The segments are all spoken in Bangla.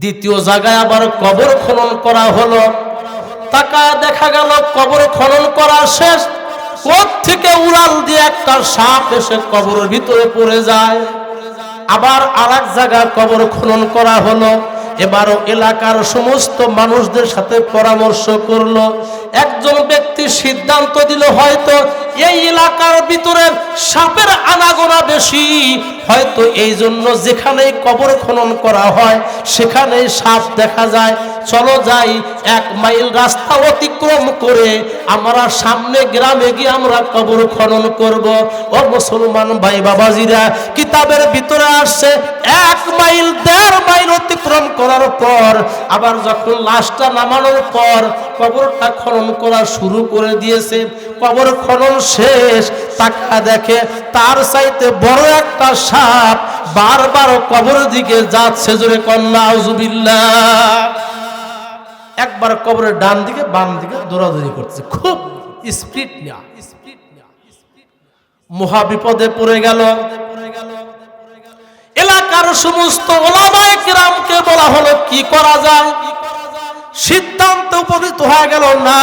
দ্বিতীয় জায়গায় আবার কবর খনন করা হলো। তাকা দেখা গেল, কবর খনন করা শেষ। থেকে উড়াল দিয়ে একটা সাপ এসে কবরের ভিতরে পড়ে যায়। আবার আর এক জায়গায় কবর খনন করা হলো। এবারও এলাকার সমস্ত মানুষদের সাথে পরামর্শ করল। একজন ব্যক্তি সিদ্ধান্ত দিল, হয়তো এই এলাকার ভিতরে সাপের আনাগোনা বেশি। হয়তো এই জন্য যেখানেই কবর খনন করা হয়, সেখানেই সাপ দেখা যায়। চলো যাই এক মাইল রাস্তা অতিক্রম করে। আমরা সামনে গ্রামে গিয়ে আমরা কবর খনন করব। ও মুসলমান ভাই বাবাজিরা, কিতাবের ভিতরে আসছে, এক মাইল, দেড় মাইল অতিক্রম করার পর, আবার যখন লাশটা নামানোর পর কবরটা খনন করা শুরু করে দিয়েছে, কবর খনন শেষ, তাকা দেখে তার চাইতে বড় একটা সাপ বারবার কবরের দিকে যাচ্ছে জোরে কন্যা আউজুবিল্লাহ একবার কবরের ডান দিকে, বাম দিকে দৌড়াদৌড়ি করছে। খুব স্পিড নেয়া। মহা বিপদে পড়ে গেল। এলাকার সমস্ত ওলামায়ে কিরামকে বলা হলো, কি করা যায়? সিদ্ধান্ত উপনীত হয়ে গেল, না,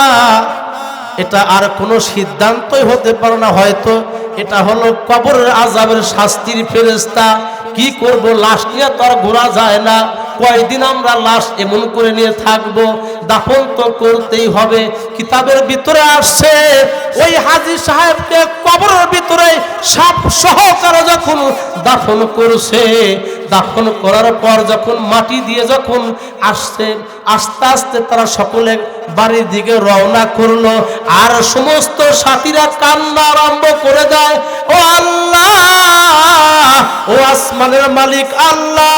এটা আর কোনো সিদ্ধান্তই হতে পারে না হয়তো। এটা হলো কবরের আজাবের শাস্তির ফেরেস্তা কি করব? লাশ নিয়ে তো আর ঘোরা যায় না। কয়দিন আমরা লাশ এমন করে নিয়ে থাকব? দাফন তো করতেই হবে। কিতাবের ভিতরে আসছে, ওই হাজি সাহেবকে কবরের ভিতরে সাপ সহকারে যখন দাফন করছে, দাফন করার পর যখন মাটি দিয়ে যখন আসছে, আস্তে আস্তে তারা সকলে বাড়ির দিকে রওনা করল। আর সমস্ত সাথীরা কান্না আরম্ভ করে দেয়, ও আল্লাহ, ও আসমানের মালিক, আল্লাহ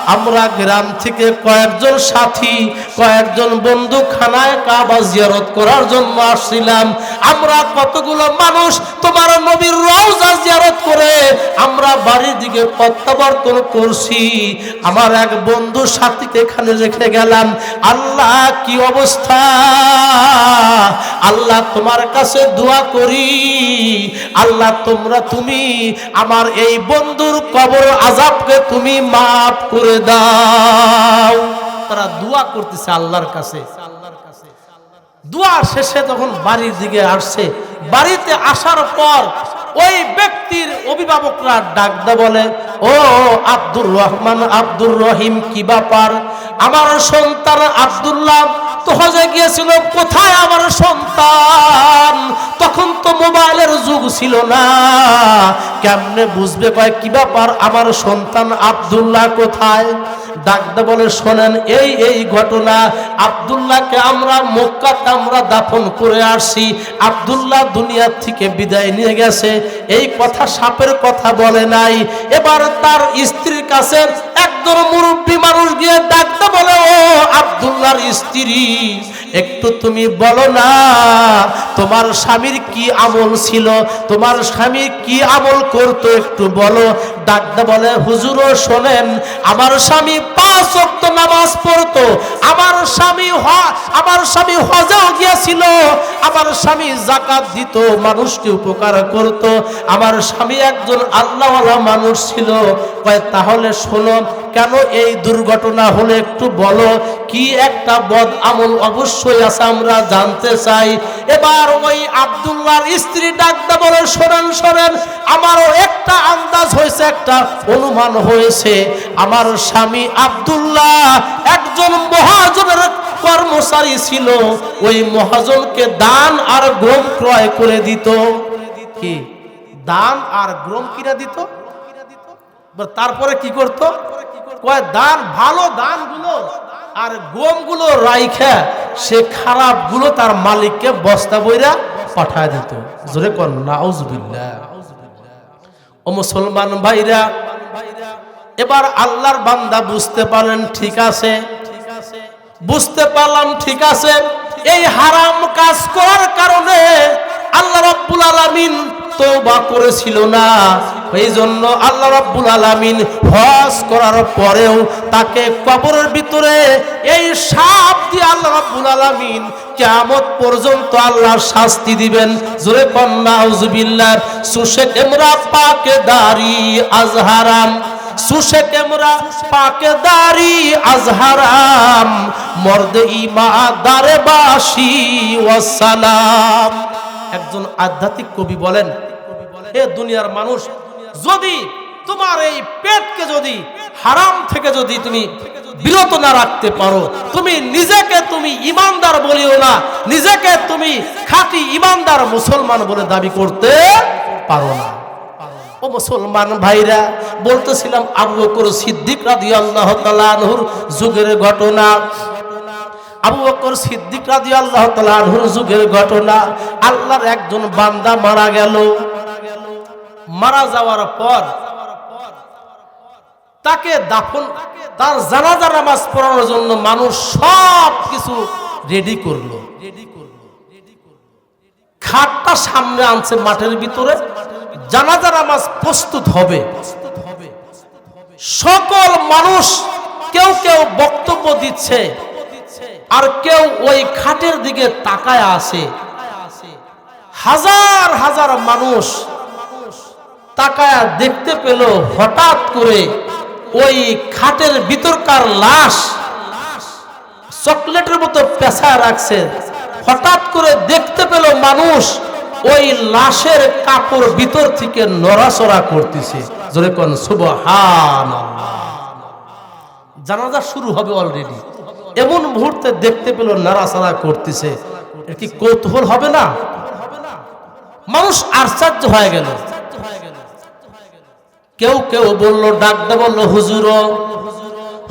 আমরা গ্রাম থেকে কয়েকজন সাথী, কয়েকজন বন্ধু খানায় কাবা জিয়ারত করার জন্য আসছিলাম। আমরা কতগুলো মানুষ তোমার নবীর রওজা জিয়ারত করে আমরা বাড়ির দিকে প্রত্যাবর্তন করছি। আমার এক বন্ধু সাথীকে এখানে রেখে গেলাম। আল্লাহ, কি অবস্থা? আল্লাহ তোমার কাছে দোয়া করি। আল্লাহ, তোমরা তুমি আমার এই বন্ধুর কবর আজাবকে তুমি মাফ করে দাও। তারা দোয়া করতেছে আল্লাহর কাছে। দোয়া শেষে তখন বাড়ির দিকে আসছে, বাড়িতে আসার পর ওই ব্যক্তির অভিভাবকরা ডাকদা বলে, ও আব্দুর রহমান, আব্দুর রহিম, কি ব্যাপার? আমার সন্তান আব্দুল্লাহ তো হজে গিয়েছিল, কোথায় আমার সন্তান? তখন তো মোবাইলের যুগ ছিল না। কেমনে বুঝবে কয়, কি ব্যাপার? আমার সন্তান আব্দুল্লাহ কোথায়? ডাকতে বলে শোনেন, এই এই ঘটনা। আবদুল্লাহকে আমরা মক্কাতে আমরা দাফন করে আসছি। আবদুল্লাহ দুনিয়ার থেকে বিদায় নিয়ে গেছে। এই কথা সাপের কথা বলে নাই। এবার তার স্ত্রীর কাছে একদম মুরব্বী মানুষ গিয়ে ডাকতে বলে, ও আবদুল্লাহর স্ত্রী একটু তুমি বলো না, তোমার স্বামীর কি আমল ছিল? তোমার স্বামী কি আমল করতো একটু বলো। ডাকতে বলে, হুজুরও শোনেন, আমার স্বামী পাঁচ ওয়াক্ত নামাজ পড়তো। আমার স্বামী আমার স্বামী হজেও গিয়েছিল। আমার স্বামী জাকাত দিত, মানুষকে উপকার করত। আমার স্বামী একজন আল্লাহওয়ালা মানুষ ছিল। কয়, তাহলে শোনো, কেন এই দুর্ঘটনা হলে একটু বলো। কি একটা বদ আমল অবশ্যই আছে, আমরা জানতে চাই। এবার ওই আব্দুল্লাহর স্ত্রী ডাকতে বলে, শোনেন শোনেন, আমারও একটা আন্দাজ হয়েছে, একটা অনুমান হয়েছে। আমার স্বামী আব্দুল্লাহ একজন মহাজনের কর্মচারী ছিল। ওই মহাজনকে দান আর গম ক্রয় করে দিত। কি? দান আর গ্রম কিনা দিত? তারপরে কি করত? কয়, দান, ভালো দানগুলো আর গমগুলো রাইখা, সে খারাপগুলো তার মালিককে বস্তা বইরা পাঠায় দিত। জোরে কর, নাউজুবিল্লাহ। ও মুসলমান ভাইরা, এবার আল্লাহর বান্দা বুঝতে পারলেন, ঠিক আছে। বুঝতে পারলাম, ঠিক আছে। এই হারাম কাজ করার কারণে আল্লাহ রাব্বুল আলামিন তওবা করেছিল না। এই জন্য আল্লাহ রাব্বুল আলামিন হজ করার পরেও তাকে কবরের ভিতরে এই সাপ দিয়ে আল্লাহ রাব্বুল আলামিন কিয়ামত পর্যন্ত আল্লাহ শাস্তি দিবেন। জোরে কন্যা আউযুবিল্লাহ সুশেক ইমরা পাকে দারি আজহারাম। সুশে কেমরা পাকে দারি আজহারাম। মর্দে ইমা দারে বাসি ওয়াসালাম একজন আধ্যাত্মিক কবি বলেন, হে দুনিয়ার মানুষ যদি তোমার এই পেটকে যদি হারাম থেকে যদি তুমি বিরত না রাখতে পারো, তুমি নিজেকে তুমি ইমানদার বলিও না, নিজেকে তুমি খাঁটি ইমানদার মুসলমান বলে দাবি করতে পারো না। ও মুসলমান ভাইরা, বলতেছিলাম আবু বকর সিদ্দিক রাদিয়াল্লাহু তাআলা আনহুর যুগের ঘটনা। আবু বকর সিদ্দিক রাদিয়াল্লাহু তাআলা আনহুর যুগের ঘটনা। আল্লাহর একজন বান্দা মারা গেল। মারা যাওয়ার পর তাকে দাফন, তার জানাজা নামাজ পড়ানোর জন্য মানুষ সব কিছু রেডি করল। খাটটা সামনে আনছে মাঠের ভিতরে, জানাজা নামাজ প্রস্তুত হবে। সকল মানুষ কেউ কেউ বক্তব্য দিচ্ছে, আর কেউ ওই খাটের দিকে তাকায় আসে হাজার হাজার মানুষ তাকায় দেখতে পেল হঠাৎ করে ওই খাটের ভিতরকার লাশ চকলেটের মতো পেশা রাখছে। হঠাৎ করে দেখতে পেল মানুষ ওই লাশের কাপড় ভিতর থেকে নড়াচড়া করতেছে। কোন সুবহান জানাজা শুরু হবে অলরেডি এমন মুহূর্তে দেখতে পেল নাড়াচাড়া করতেছে। কি কৌতূহল হবে না? মানুষ আশ্চর্য হয়ে গেল। কেউ কেউ বলল ডাকতে বলল, হুজুর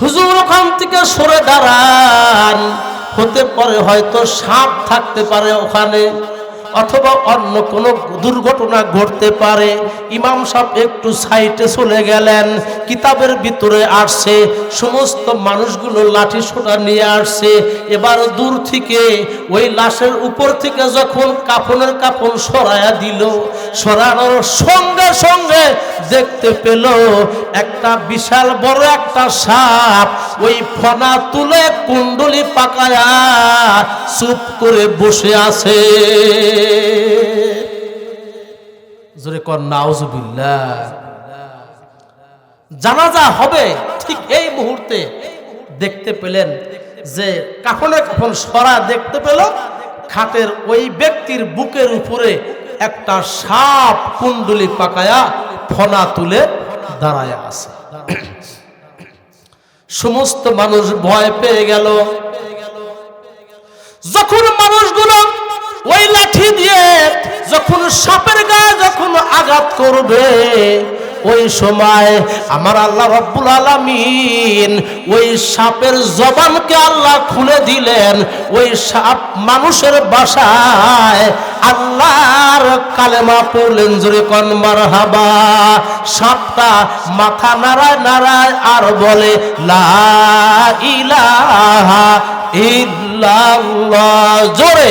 হুজুর ওখান থেকে সরে দাঁড়ান। হতে পারে হয়তো সাপ থাকতে পারে ওখানে। অথবা অন্য কোনো দুর্ঘটনা ঘটতে পারে। ইমাম সাহেব একটু সাইটে চলে গেলেন, কিতাবের ভিতরে আসছে, সমস্ত মানুষগুলো লাঠি সোটা নিয়ে আসছে। এবার দূর থেকে ওই লাশের উপর থেকে যখন কাফনের কাফন সরায়া দিল, সরানোর সঙ্গে সঙ্গে দেখতে পেল একটা বিশাল বড় একটা সাপ ওই ফনা তুলে কুণ্ডলি পাকায়া চুপ করে বসে আছে। কর, নাউজুবিল্লাহ। জানাজা হবে ঠিক এই মুহূর্তে। দেখতে পেলেন যে কাফনে কাফন সরা দেখতে পেল, খাটের ওই ব্যক্তির বুকের উপরে একটা সাপ কুণ্ডলি পাকায়া ফনা তুলে দাঁড়ায় আছে। সমস্ত মানুষ ভয় পেয়ে গেল। যখন মানুষগুলো ওই লাঠি দিয়ে যখন সাপের গায়ে যখন আঘাত করবে, ওই সময় আমার আল্লাহ রব্বুল আলামিন ওই সাপের জবানকে আল্লাহ খুলে দিলেন। ওই সাপ মানুষের বাসায় আল্লাহর কালেমা পড়লেন, জোরে কন মারহাবা। সাপটা মাথা নাড়ায় নাড়ায় আর বলে, লা ইলাহা ইল্লাল্লাহ। জোরে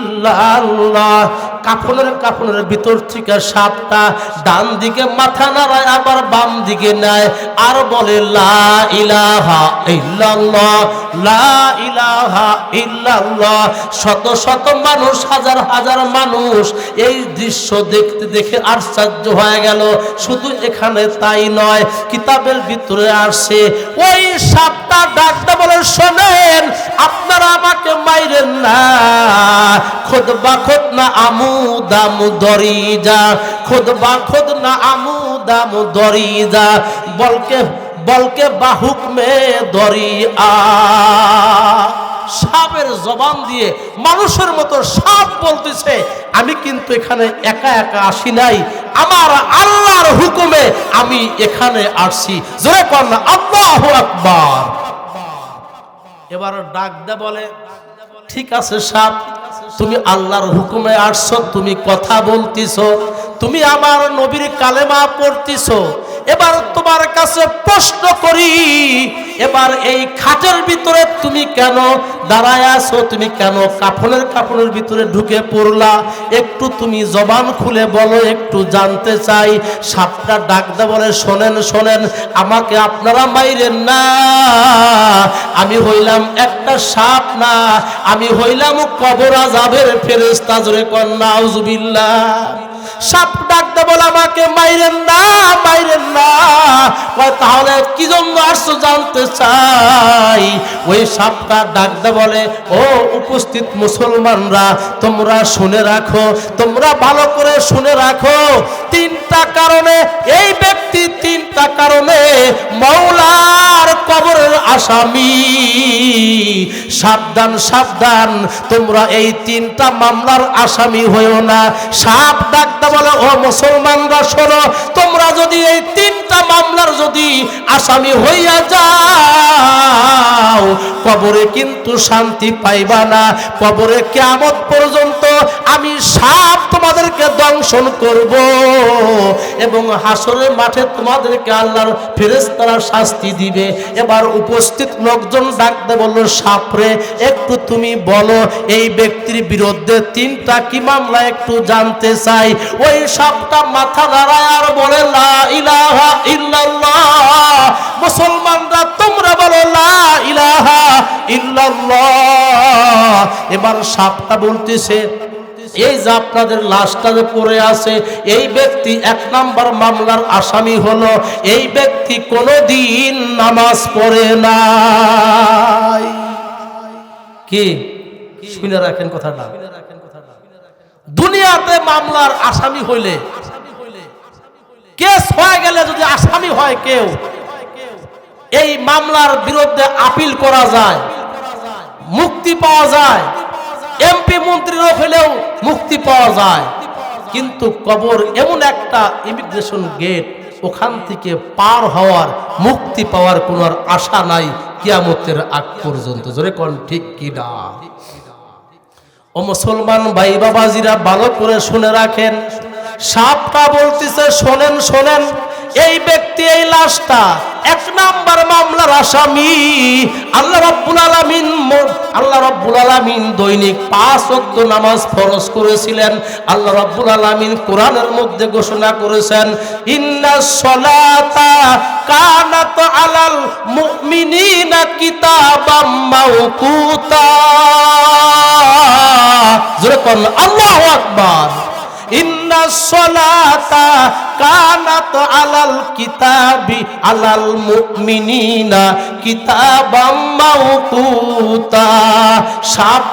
ইল্লাল্লাহ কাফনের কাফনের ভিতর থেকে সাপটা ডান দিকে মাথা নাড়ায়, আবার বাম দিকে নেয়। আর বলে, লা ইলাহা ইল্লাল্লাহ, লা ইলাহা ইল্লাল্লাহ। শত শত মানুষ, হাজার হাজার মানুষ এই দৃশ্য দেখতে, দেখে আশ্চর্য হয়ে গেল। শুধু এখানে তাই নয়, কিতাবের ভিতরে আসে, ওই সাপটা ডাকতে বলে, শোনেন, আপনারা আমাকে মাইরেন না খোদ বা খোদ না আমু দাম দরি যা খোদ বা খোদ না আমু দাম দরি যা বলকে বলকে বাহুক মে আ সাপের জবান দিয়ে মানুষের মতো সাপ বলতেছে, আমি কিন্তু এখানে একা একা আসি নাই, আমার আল্লাহর হুকুমে আমি এখানে আসছি। জোরে কর না আল্লাহু আকবার। এবার ডাক দে বলে ঠিক আছে সাপ, তুমি আল্লাহর হুকুমে আসছো, তুমি কথা বলতিছো, তুমি আমার নবীর কালেমা পড়তিছো এবার তোমার কাছে প্রশ্ন করি, এবার এই খাটের ভিতরে তুমি কেন দাঁড়ায় আছো? তুমি কেন কাফনের কাফনের ভিতরে ঢুকে পড়লা? একটু তুমি জবান খুলে বলো, একটু জানতে চাই। সাপটা ডাকতে বলে, শোনেন শোনেন, আমাকে আপনারা মাইরেন না। আমি হইলাম একটা সাপ না, আমি হইলাম কবরা আজাবের ফেরেস্তা জোরে কন্যা আউজুবিল্লাহ সাপ ডাকতে বলে আমাকে, মাইরেন না মাইরেন না। তাহলে কি জন্য আসছো জানতে চাই? ওই সাপটা ডাকতে বলে, ও উপস্থিত মুসলমানরা, তোমরা শুনে রাখো, তোমরা ভালো করে শুনে রাখো। তিনটা কারণে, এই ব্যক্তি তিনটা কারণে মৌলার কবরের আসামি। সাবধান সাবধান, তোমরা এই তিনটা মামলার আসামি হয়েও না। সাপ ডাকতে বলে, ও মুসলমানরা, শোনো, তোমরা যদি এই তিনটা মামলার যদি আসামি হইয়া যাও, কবরে কিন্তু শান্তি পাইবা না। কবরে কেমত পর্যন্ত আমি সাপ তোমাদেরকে দংশন করব এবং হাসরের মাঠে তোমাদেরকে আল্লাহর ফেরেস্তারা শাস্তি দিবে। এবার উপস্থিত লোকজন ডাকতে বলল সাপরে একটু তুমি বলো, এই ব্যক্তির বিরুদ্ধে তিনটা কি মামলা একটু জানতে চাই। ওই সাপটা মাথা দাঁড়ায় আর বলে মুসলমানরা, তোমরা বলো ইলাহা ইল্লাল্লাহ। এবার সাপটা বলতেছে, এই যে আপনাদের লাশটা যে পড়ে আছে, এই ব্যক্তি এক নাম্বার মামলার আসামি হলো। এই ব্যক্তি কোনোদিন নামাজ পড়ে নাই। কি? শুনে রাখেন কথাটা। দুনিয়াতে মামলার আসামি হইলে কেস হয়ে গেলে যদি আসামি হয় কেউ, এই মামলার বিরুদ্ধে আপিল করা যায়, মুক্তি পাওয়া যায়, এমপি মন্ত্রীরও হলেও মুক্তি পাওয়া যায়। কিন্তু কবর এমন একটা ইমিগ্রেশন গেট, ওখান থেকে পার হওয়ার, মুক্তি পাওয়ার কোনো আশা নাই কিয়ামতের আগ পর্যন্ত। জোরে কোন, ঠিক কি না ও মুসলমান ভাই বাবাজিরা ভালো করে শুনে রাখেন। সাপটা বলতেছে শোনেন শোনেন। এই ব্যক্তি, এই লাশটা এক নাম্বার মামলার আসামি। আল্লাহ রাব্বুল আলামিন আল্লাহ রাব্বুল আলামিন দৈনিক পাঁচ ওয়াক্ত নামাজ ফরজ করেছিলেন। আল্লাহ রাব্বুল আলামিন কোরআনের মধ্যে ঘোষণা করেছেন ইন্নাস সলাতা কানাত আলাল মুমিনিনা কিতাবাম মাওকুতা। জোরে আল্লাহু আকবার। ইন্না আলাল আলাল সাপ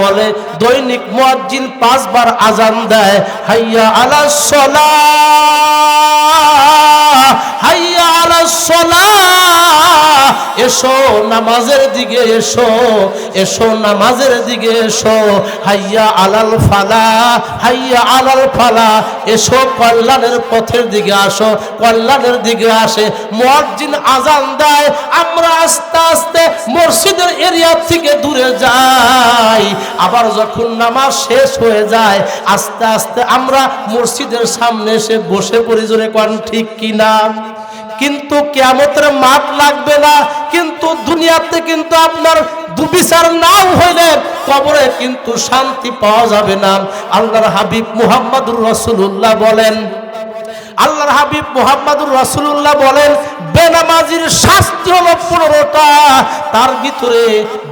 বলে, দৈনিক মুয়াজ্জিন পাঁচবার আজান দেয়, হাইয়া আলাস সালাহ হাইয়া আলাস সালাহ এসো, নামাজের দিকে এসো এসো, নামাজের দিকে এসো। হাইয়া আলাল ফালা, হাইয়া আলাল ফালা। এসো, কল্যাণের পথের দিকে আসো, কল্যাণের দিকে আসে। মুয়াজ্জিন আজান দেয়, আমরা আস্তে আস্তে মসজিদের এরিয়া থেকে দূরে যাই। আবার যখন নামাজ শেষ হয়ে যায়, আস্তে আস্তে আমরা মসজিদের সামনে এসে বসে পড়ি, জোরে কোন, ঠিক কিনা? কিন্তু কেমতের মাঠ লাগবে না, কিন্তু দুনিয়াতে কিন্তু আপনার দুবিচার নাও হইলে কবরে কিন্তু শান্তি পাওয়া যাবে না। আল্লাহর হাবিব মুহাম্মদুর রসুল্লাহ বলেন, আল্লাহর হাবিব মুহাম্মদুর রাসূলুল্লাহ বলেন, বেনামাজির শাস্তি হলো পনেরোটা, তার ভিতরে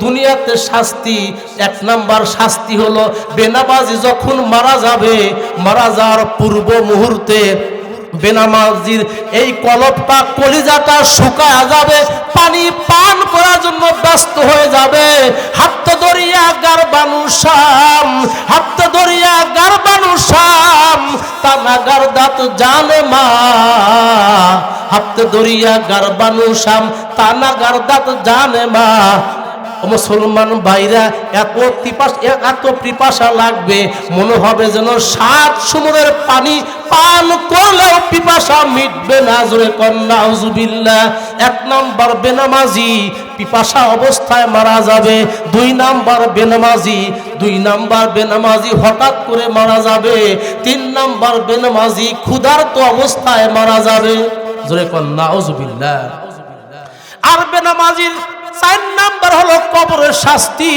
দুনিয়াতে শাস্তি, এক নাম্বার শাস্তি হলো বেনামাজি যখন মারা যাবে, মারা যাওয়ার পূর্ব মুহূর্তে বেনামাজির এই কলপটা কলিজাটা শুকায়া যাবে, পানি পান করার জন্য ব্যস্ত হয়ে যাবে। হাত দরিয়া গারবানু শাম, হাত দরিয়া গারবানু শাম তানাগার দাঁত জানে মা। হাত দরিয়া গারবানু শাম তানাগার দাঁত জানে মা। মুসলমান ভাইরা, এত পিপাস এত পিপাসা লাগবে, মনে হবে যেন সাত সমুদ্রের পানি পান করলেও পিপাসা মিটবে না, জোরে কন্যা হুজুবিল্লাহ এক নম্বর বেনামাজি, পিপাসা অবস্থায় মারা যাবে। দুই নাম্বার বেনামাজি, দুই নাম্বার বেনামাজি হঠাৎ করে মারা যাবে। তিন নাম্বার বেনামাজি ক্ষুধার্ত অবস্থায় মারা যাবে। জোরে কন্যা নাউজুবিল্লাহ আর বেনামাজির চার নাম্বার হলো কবরের শাস্তি।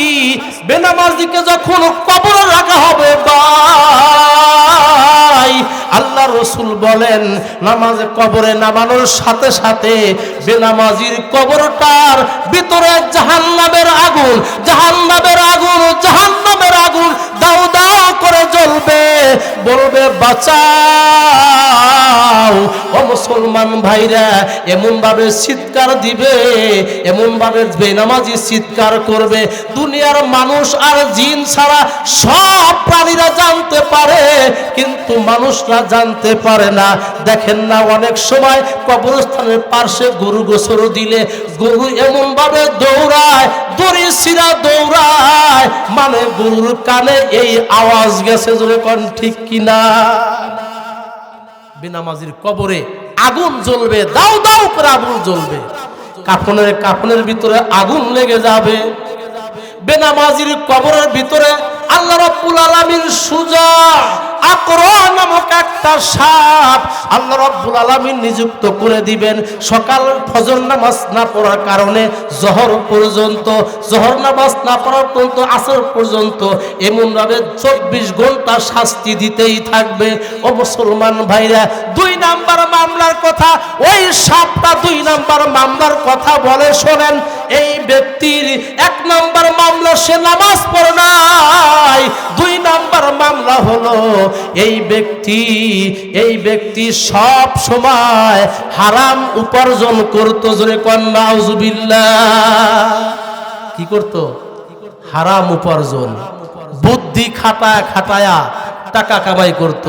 বেনামাজিকে যখন কবরে রসুল বলেন, নামাজে কবরে নামানোর সাথে সাথে বেনামাজির কবরটার ভিতরে জাহান্নামের আগুন জাহান্নামের আগুন জাহান্নামের আগুন দাও দাও করে জ্বলবে, বলবে, বাঁচাও। ও মুসলমান ভাইরা এমন ভাবে চিৎকার দিবে এমন ভাবে বেনামাজি চিৎকার করবে, দুনিয়ার মানুষ আর জিন ছাড়া সব প্রাণীরা জানতে পারে, কিন্তু মানুষরা জানতে পারে না। দেখেন না, অনেক সময় কবরস্থানের পার্শ্বে গরু গোসর দিলে গরু এমন ভাবে দৌড়ায়, দড়ি সিরা দৌড়ায়। মানে গরুর কানে এই আওয়াজ গেছে কন, ঠিক কিনা বেনামাজির কবরে আগুন জ্বলবে, দাও দাও করে আগুন জ্বলবে। কাফনের কাফনের ভিতরে আগুন লেগে যাবে। বেনামাজির কবরের ভিতরে আল্লাহ রাব্বুল আলামিন সুজা আকরা নামক একটা সাপ আল্লাহ রাব্বুল আলামিন নিযুক্ত করে দিবেন। সকাল ফজর নামাজ না পড়ার কারণে, জহর পর্যন্ত, জহর নামাজ না পড়ার পর্যন্ত, আসর পর্যন্ত এমন ভাবে চব্বিশ ঘণ্টা শাস্তি দিতেই থাকবে। ও মুসলমান ভাইরা, দুই নাম্বার মামলার কথা, ওই সাপটা দুই নাম্বার মামলার কথা বলে শোনেন, এই ব্যক্তির এক নাম্বার মামলা সে নামাজ পড়ে নাই, দুই নাম্বার মামলা হলো এই ব্যক্তি এই ব্যক্তি সব সময় হারাম উপার্জন করতো, জোরে কন্যা কি করতো? হারাম উপার্জন। বুদ্ধি খাটায় খাটায়া টাকা কামাই করত,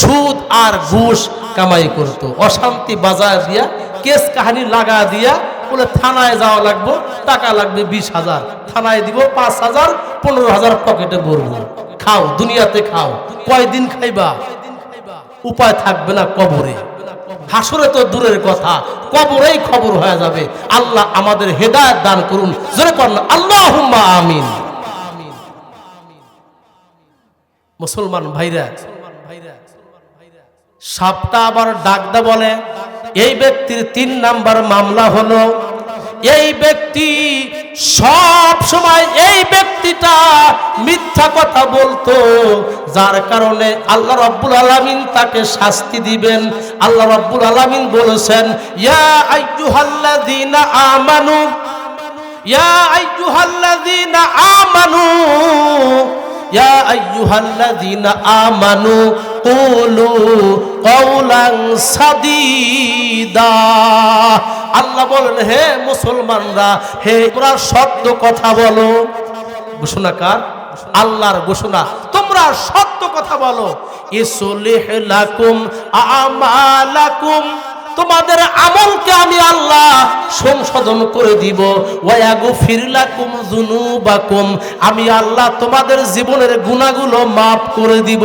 সুদ আর ঘুষ কামাই করত। অশান্তি বাজার দিয়া, কেস কাহানি লাগা দিয়া বলে থানায় যাওয়া লাগবে, টাকা লাগবে বিশ হাজার। থানায় দিব পাঁচ হাজার, পনেরো হাজার পকেটে ভরবো। খাও, দুনিয়াতে খাও। কয়দিন খাইবা? উপায় থাকবে না কবরে। হাসরে তো দূরের কথা, কবরেই খবর হয়ে যাবে। আল্লাহ আমাদের হেদায়ত দান করুন। জোরে কর আল্লাহ আমিন। মুসলমান ভাইরা, সাপটা আবার ডাকদা বলে। এই ব্যক্তির তিন নাম্বার মামলা হলো, এই ব্যক্তি সব সময় এই ব্যক্তিটা মিথ্যা কথা বলতো, যার কারণে আল্লাহ রাব্বুল আলামিন তাকে শাস্তি দিবেন। আল্লাহ রাব্বুল আলামিন বলেছেন, ইয়া আইয়ুহাল্লাযীনা আমানু, ইয়া আইয়ুহাল্লাযীনা আমানু ইয়া আইয়ুহাল্লাযীনা আমানু কুলু কওলান সাদীদা। আল্লাহ বলেন, হে মুসলমানরা, হে তোমরা সত্য কথা বলো। ঘোষণা কার? আল্লাহর ঘোষণা। তোমরা সত্য কথা বলো। ইসলিহ লাকুম আমালাকুম তোমাদের আমলকে আমি আল্লাহ সংশোধন করে দিব। ওয়াগু ফিরলাকুম জুনুবাকুম আমি আল্লাহ তোমাদের জীবনের গুণাগুলো মাফ করে দিব।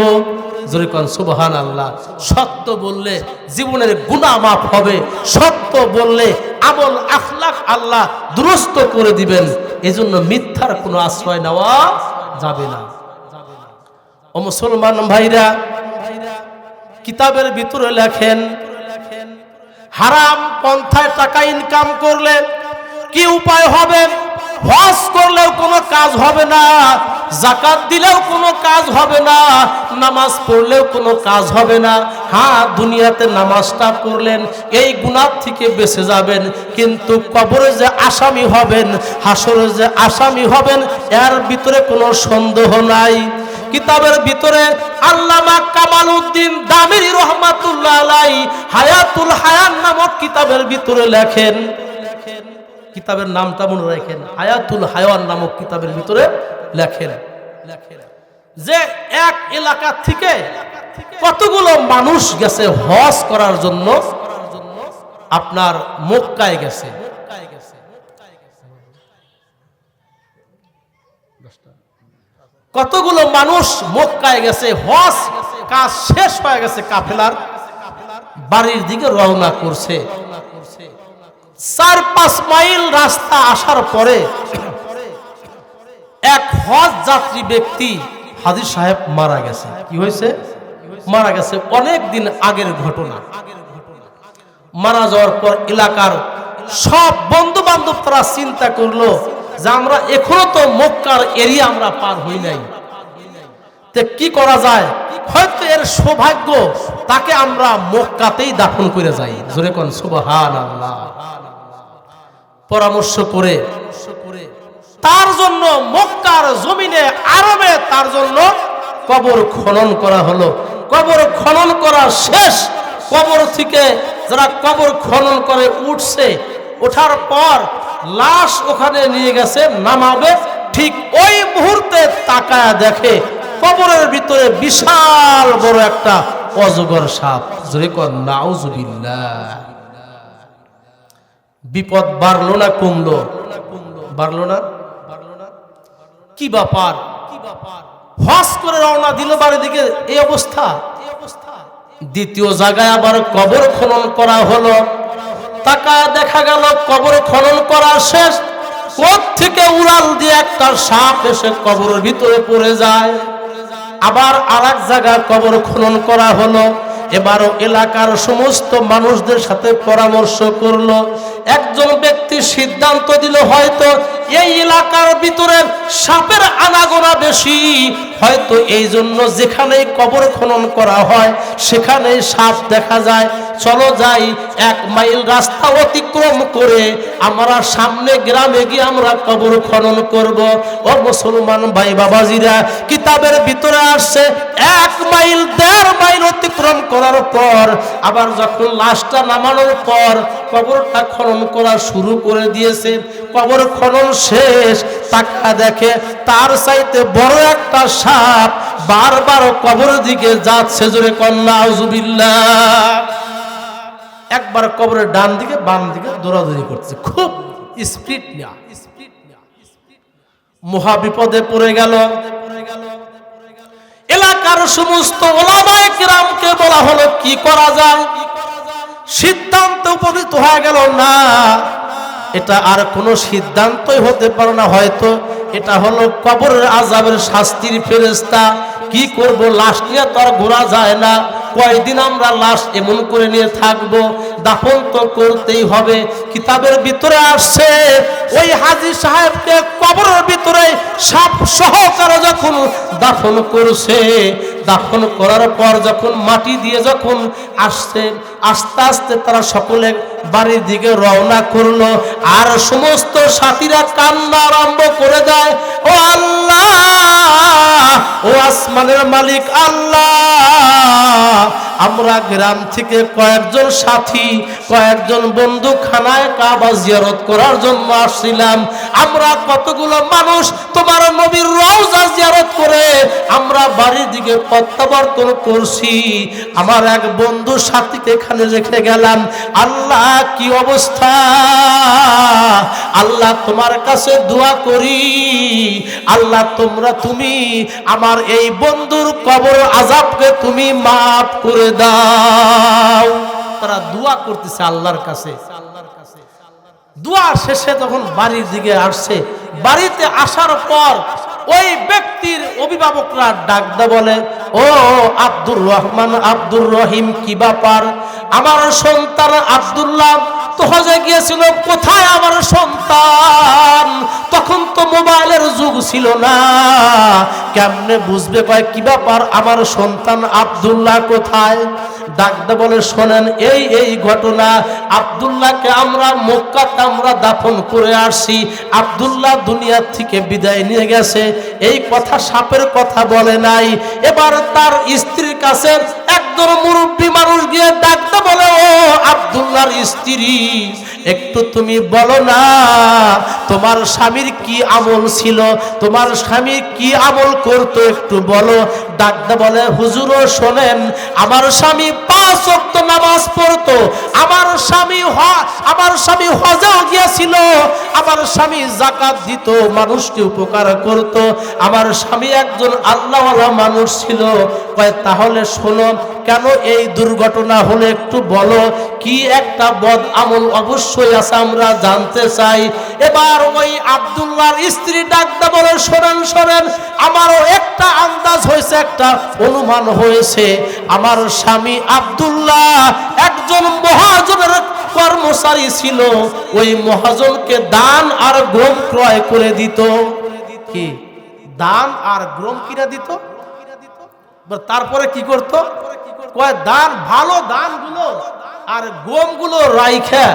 জোরে সুবহান আল্লাহ সত্য বললে জীবনের গুণা মাফ হবে। সত্য বললে আমল আখলাক আল্লাহ দুরস্ত করে দিবেন। এজন্য মিথ্যার কোনো আশ্রয় নেওয়া যাবে না। ও মুসলমান ভাইরা, কিতাবের ভিতরে লেখেন হারাম পন্থায় টাকা ইনকাম করলে কি উপায় হবে? হজ করলেও কোনো কাজ হবে না জাকাত দিলেও কোনো কাজ হবে না, নামাজ পড়লেও কোনো কাজ হবে না। হ্যাঁ দুনিয়াতে নামাজটা পড়লেন, এই গুণার থেকে বেঁচে যাবেন, কিন্তু কবরে যে আসামি হবেন, হাসরে যে আসামি হবেন, এর ভিতরে কোনো সন্দেহ নাই। কিতাবের ভিতরে আল্লামা কামাল উদ্দিন দামিরি রহমাতুল্লাহ আলাই হায়াতুল হায়ান নামক কিতাবের ভিতরে লেখেন। কিতাবের নামটা মনে রাখেন, হায়াতুল হায়ান নামক কিতাবের ভিতরে লেখেন। যে এক এলাকা থেকে কতগুলো মানুষ গেছে হজ করার জন্য? আপনার মক্কায় গেছে। কতগুলো মানুষ মক্কায় গেছে, হজ কাজ শেষ হয়ে গেছে, কাফেলার বাড়ির দিকে রওনা করছে। চার পাঁচ মাইল রাস্তা আসার পরে এক হজ যাত্রী ব্যক্তি হাজির সাহেব মারা গেছে। কি হয়েছে? মারা গেছে অনেক দিন আগের ঘটনা। মারা যাওয়ার পর এলাকার সব বন্ধু বান্ধব তারা চিন্তা করল যে আমরা এখনও তো মক্কার এরিয়া আমরা পার হই নাই। তে কি করা যায়? হয়তো এর সৌভাগ্য তাকে আমরা মক্কাতেই দাফন করে যাই। জোরে কোন সুবহান আল্লাহ পরামর্শ করে, তার জন্য মক্কার জমিনে আরবে তার জন্য কবর খনন করা হলো। কবর খনন করা শেষ। কবর থেকে যারা কবর খনন করে উঠছে ওঠার পর লাশ ওখানে নিয়ে গেছে, নামাবে, ঠিক ওই মুহূর্তে তাকায় দেখে কবরের ভিতরে বিশাল বড় একটা অজগর সাপ। বিপদ বাড়লো না, কমলো? বাড়লো না? কি ব্যাপার? হস করে রওনা দিল বাড়ির দিকে এই অবস্থা? দ্বিতীয় জায়গায় আবার কবর খনন করা হলো। টাকা দেখা গেল, কবর খনন করা শেষ। কোথ থেকে উড়াল দিয়ে একটা সাপ এসে কবরের ভিতরে পড়ে যায়। আবার আর এক জায়গায় কবর খনন করা হলো। এবারও এলাকার সমস্ত মানুষদের সাথে পরামর্শ করল। একজন ব্যক্তি সিদ্ধান্ত দিল, হয়তো এই এলাকার ভিতরে সাপের আনাগোনা বেশি হয়তো এই জন্য যেখানেই কবর খনন করা হয়, সেখানেই সাপ দেখা যায়। চলো যাই এক মাইল রাস্তা অতিক্রম করে, আমরা সামনে গ্রামে গিয়ে আমরা কবর খনন করব। ও মুসলমান ভাই বাবাজিরা, কিতাবের ভিতরে আসছে, এক মাইল, দেড় মাইল অতিক্রম করার পর, আবার যখন লাশটা নামানোর পর কবরটা খনন করা শুরু করে দিয়েছে। কবর খনন শেষ তাকা দেখে তার চাইতে বড় একটা সাপ বারবার কবরের দিকে যাচ্ছে জোরে কন্যা আউজুবিল্লাহ একবার কবরের ডান দিকে, বাম দিকে দৌড়াদৌড়ি করছে। খুব স্পিড নেওয়া মহা বিপদে পড়ে গেল। এলাকার সমস্ত ওলামায়ে কিরামকে বলা হলো, কি করা যায়? সিদ্ধান্ত উপনীত হয়ে গেল, না, এটা আর কোনো সিদ্ধান্তই হতে পারে না হয়তো। এটা হলো কবরের আজাবের শাস্তির ফেরেস্তা কি করব? লাশ নিয়ে তো আর ঘোরা যায় না। কয়দিন আমরা লাশ এমন করে নিয়ে থাকব? দাফন তো করতেই হবে। কিতাবের ভিতরে আসছে, ওই হাজি সাহেবকে কবরের ভিতরে সাপ সহকারে যখন দাফন করছে দাফন করার পর যখন মাটি দিয়ে যখন আসছে আস্তে আস্তে তারা সকলে বাড়ির দিকে রওনা করল। আর সমস্ত সাথীরা কান্না আরম্ভ করে দেয়, ও আল্লাহ, ও আসমানের মালিক, আল্লাহ, আমরা গ্রাম থেকে কয়েকজন সাথী, কয়েকজন বন্ধু খানায় কাবা জিয়ারত করার জন্য আসছিলাম। আমরা কতগুলো মানুষ তোমার নবীর রওজা জিয়ারত করে আমরা বাড়ির দিকে প্রত্যাবর্তন করছি। আমার এক বন্ধু সাথীকে এখানে রেখে গেলাম। আল্লাহ কি অবস্থা? আল্লাহ তোমার কাছে দোয়া করি। আল্লাহ তোমরা তুমি আমার এই বন্ধুর কবর আজাবকে তুমি মাফ করে দাও। তারা দোয়া করতেছে আল্লাহর কাছে। দোয়া শেষে তখন বাড়ির দিকে আসছে, বাড়িতে আসার পর ওই ব্যক্তির অভিভাবকরা ডাকদা বলে, ও আব্দুর রহমান, আব্দুর রহিম, কি ব্যাপার? আমার সন্তান আব্দুল্লাহ তো হজে গিয়েছিল, কোথায় আমার সন্তান? তখন তো মোবাইলের যুগ ছিল না। কেমনে বুঝবে কয়, কি ব্যাপার? আমার সন্তান আব্দুল্লাহ কোথায়? ডাকতে বলে শোনেন, এই এই ঘটনা, আবদুল্লাহকে আমরা মক্কাতে আমরা দাফন করে আসছি, আবদুল্লাহ দুনিয়ার থেকে বিদায় নিয়ে গেছে, এই কথা সাপের কথা বলে নাই। এবার তার স্ত্রীর কাছে একদম মুরব্বী মানুষ গিয়ে ডাকতে বলে ও আবদুল্লাহর স্ত্রী একটু তুমি বলো না, তোমার স্বামীর কি আমল ছিল? তোমার স্বামী কি আমল করতো একটু বলো? ডাকতে বলে, হুজুরও শোনেন, আমার স্বামী পাঁচ ওয়াক্ত নামাজ পড়তো। আমার স্বামী আমার স্বামী হজেও গিয়েছিল। আমার স্বামী জাকাত দিত, মানুষকে উপকার করত। আমার স্বামী একজন আল্লাহওয়ালা মানুষ ছিল। কয়, তাহলে শোনো, কেন এই দুর্ঘটনা হলো একটু বলো? কি একটা বদ আমল অবশ্যই আছে, আমরা জানতে চাই। এবার ওই আব্দুল্লাহর স্ত্রী ডাকতে বলে, শোনেন শোনেন, আমারও একটা আন্দাজ হয়েছে, একটা অনুমান হয়েছে। আমার স্বামী আব্দুল্লাহ একজন মহাজনের কর্মচারী ছিল, ওই মহাজনকে দান আর গম ক্রয় করে দিত। কি? দান আর গ্রম কিনা দিত? তারপরে কি করত? দান, ভালো দানগুলো আর গমগুলো রাইখা,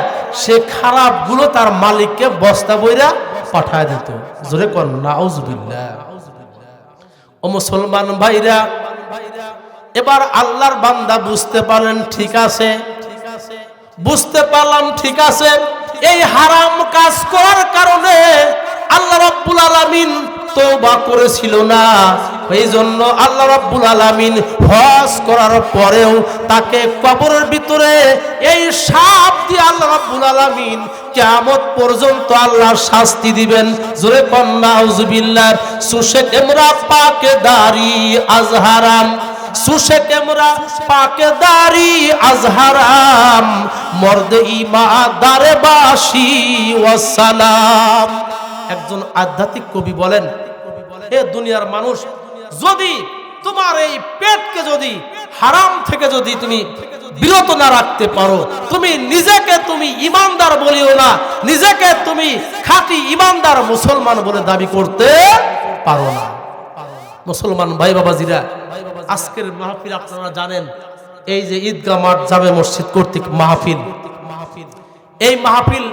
সে খারাপগুলো তার মালিককে বস্তা বইরা পাঠায় দিত। জোরে কর ও মুসলমান ভাইরা এবার আল্লাহর বান্দা বুঝতে পারলেন, ঠিক আছে? বুঝতে পারলাম, ঠিক আছে। এই হারাম কাজ করার কারণে আল্লাহ রাব্বুল আলামিন তওবা করেছিল না। এই জন্য আল্লাহ রাব্বুল আলামিন হজ করার পরেও তাকে কবরের ভিতরে এই সাপ দিয়ে আল্লাহ রাব্বুল আলামিন কিয়ামত পর্যন্ত আল্লাহ শাস্তি দিবেন। জোরে আউযুবিল্লাহ সুশেক ইমরা পাকে দাড়ি আজহারাম। সুশে আজহারাম, মর্দে ইমা দারে বাসি ওয়াসালাম একজন আধ্যাত্মিক কবি বলেন, হে দুনিয়ার মানুষ, যদি তোমার এই পেটকে যদি হারাম থেকে যদি তুমি বিরত না রাখতে পারো, তুমি নিজেকে তুমি ইমানদার বলিও না, নিজেকে তুমি খাঁটি ইমানদার মুসলমান বলে দাবি করতে পারো না। মুসলমান ভাই বাবাজিরা আজকের মাহফিল আপনারা জানেন, এই যে ঈদগাহ মাঠ জামে মসজিদ কর্তৃক মাহফিল। এই মাহফিল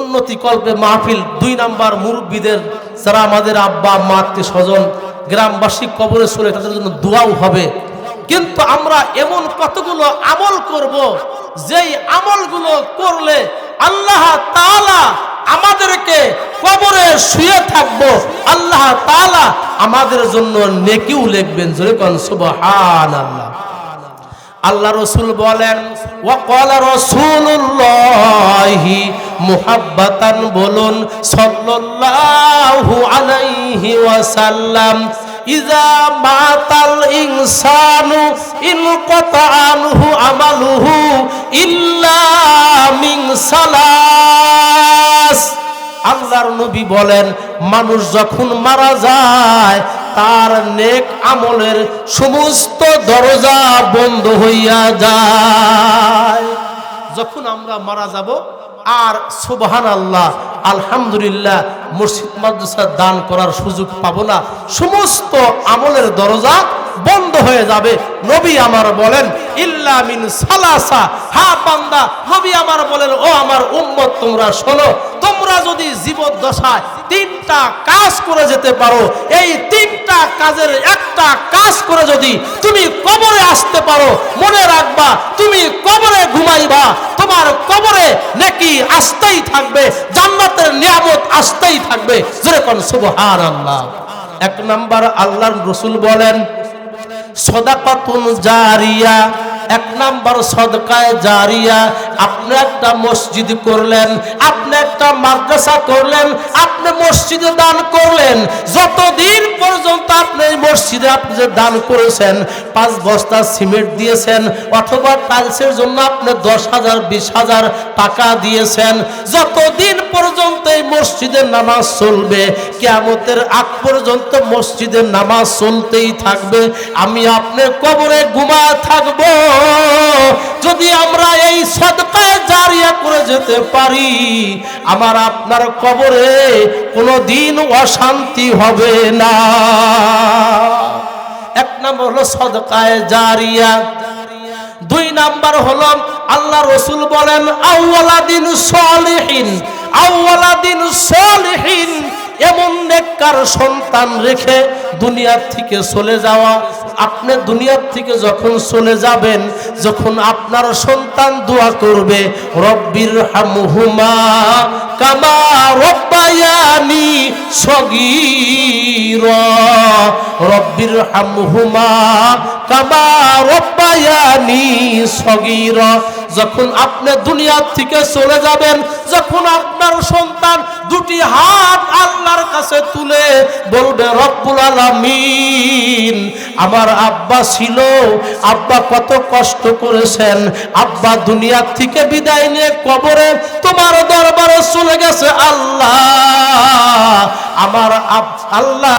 উন্নতি কল্পে মাহফিল দুই নাম্বার মুরব্বীদের, যারা আমাদের আব্বা আম্মা আত্মীয় স্বজন, গ্রামবাসী কবরে চলে, তাদের জন্য দোয়াও হবে। কিন্তু আমরা এমন কতগুলো আমল করব, যেই আমলগুলো করলে আল্লাহ তাআলা আমাদেরকে কবরে শুয়ে থাকব। আল্লাহ তালা আমাদের জন্য নেকিও লিখবেন, জোরে আল্লাহ আল্লাহ রসুল বলেন ওয়াকাল রসুল্লাহি মুহাব্বাতান, বলুন, সাল্লাল্লাহু আলাইহি ওয়াসাল্লাম। ইজা মাতাল ইনসানু ইন আনহু আমালুহু ইল্লা মিন সালাস। আল্লাহর নবী বলেন, মানুষ যখন মারা যায়, তার নেক আমলের সমস্ত দরজা বন্ধ হইয়া যায়। যখন আমরা মারা যাব আর সুবহান আল্লাহ আলহামদুলিল্লাহ মুর্শিদ মাদ্রাসা দান করার সুযোগ পাবো না। সমস্ত আমলের দরজা বন্ধ হয়ে যাবে। নবী আমার বলেন, ইল্লা মিন সালাসা। হা বান্দা, নবী আমার বলেন, ও আমার উম্মত, তোমরা শোনো, তোমরা যদি জীবদ্দশায় তিনটা কাজ করে যেতে পারো, এই তিনটা কাজের একটা কাজ করে যদি তুমি কবরে আসতে পারো, মনে রাখবা, তুমি কবরে ঘুমাইবা, তোমার কবরে নাকি আসতেই থাকবে, জান্নাতের নিয়ামত আসতেই থাকবে। যেরকম সুবহানাল্লাহ। এক নাম্বার আল্লাহর রসুল বলেন সদাকাতুন জারিয়া এক নাম্বার সদকায় জারিয়া আপনি একটা মসজিদ করলেন, আপনি একটা মাদ্রাসা করলেন, আপনি মসজিদে দান করলেন, যতদিন পর্যন্ত আপনি মসজিদে আপনি যে দান করেছেন, পাঁচ বস্তা সিমেন্ট দিয়েছেন, অথবা টাইলসের জন্য আপনি দশ হাজার, বিশ হাজার টাকা দিয়েছেন, যতদিন পর্যন্ত এই মসজিদের নামাজ চলবে, কেয়ামতের আগ পর্যন্ত মসজিদের নামাজ চলতেই থাকবে, আমি আপনার কবরে ঘুমা থাকব। যদি আমরা এই সদকায় জারিয়া করে যেতে পারি? আমার আপনার কবরে কোনো দিন অশান্তি হবে না। এক নম্বর হলো সদকায় জারিয়া। দুই নাম্বার হলো আল্লাহ রসুল বলেন আউ্লাদিন সলিহীন আউ্লাদিন সলিহীন। এমন নেককার সন্তান রেখে দুনিয়ার থেকে চলে যাওয়া। আপনি দুনিয়ার থেকে যখন চলে যাবেন, যখন আপনার সন্তান দোয়া করবে, রব্বির হামহুমা কামা রব্বায়ানি সগীর। রব্বির হামহুমা যখন আপনি দুনিয়ার থেকে চলে যাবেন, যখন আপনার সন্তান দুটি হাত আল্লাহর কাছে তুলে বলবে, রব্বুল আলামিন, আমার আব্বা ছিল, আব্বা কত কষ্ট করেছেন, আব্বা দুনিয়ার থেকে বিদায় নিয়ে কবরে তোমার দরবারে চলে গেছে আল্লাহ, আমার আল্লাহ